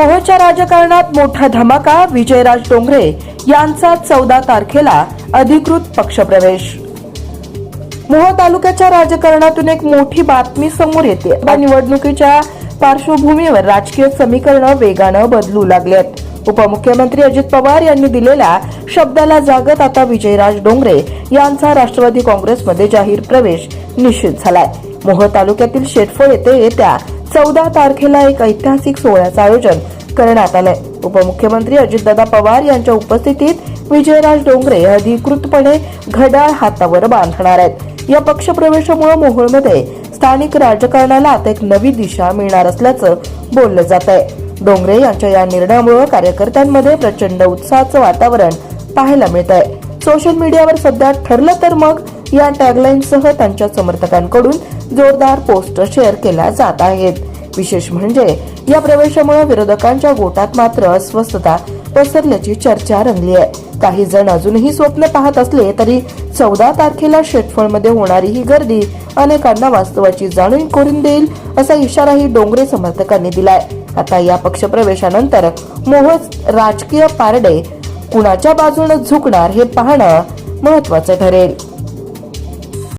मोहोळच्या राजकारणात मोठा धमाका विजयराज डोंगरे यांचा चौदा तारखेला अधिकृत पक्षप्रवेश. मोहोळ तालुक्याच्या राजकारणातून एक मोठी बातमी समोर येते. निवडणुकीच्या पार्श्वभूमीवर राजकीय समीकरणं वेगानं बदलू लागलेत. उपमुख्यमंत्री अजित पवार यांनी दिलेल्या शब्दाला जागत आता विजयराज डोंगरे यांचा राष्ट्रवादी काँग्रेसमध्ये जाहीर प्रवेश निश्चित झालाय. मोह तालुक्यातील शेटफळ येथे येत्या चौदा तारखेला एक ऐतिहासिक सोहळ्याचं आयोजन करण्यात आलंय. उपमुख्यमंत्री अजितदादा पवार यांच्या उपस्थितीत विजयराज डोंगरे अधिकृतपणे घड्याळ हातावर बांधणार आहेत. या पक्षप्रवेशामुळे मोहोळमध्ये स्थानिक राजकारणाला आता एक नवी दिशा मिळणार असल्याचं बोललं जात आहे डोंगरे यांच्या या निर्णयामुळे कार्यकर्त्यांमध्ये प्रचंड उत्साहाचं वातावरण पाहायला मिळत आहे सोशल मीडियावर सध्या ठरलं तर मग या टॅगलाईनसह त्यांच्या समर्थकांकडून जोरदार पोस्ट शेअर केल्या जात आहेत. विशेष म्हणजे या प्रवेशामुळे विरोधकांच्या गोटात मात्र अस्वस्थता पसरल्याची चर्चा रंगली आहे. काही जण अजूनही स्वप्न पाहत असले तरी चौदा तारखेला शेटफळमध्ये होणारी ही गर्दी अनेकांना वास्तवाची जाणीव करून देईल असा इशाराही डोंगरे समर्थकांनी दिलाय. आता या पक्षप्रवेशानंतर मोहोळ राजकीय पारडे कुणाच्या बाजूने झुकणार हे पाहणं महत्वाचं ठरेल.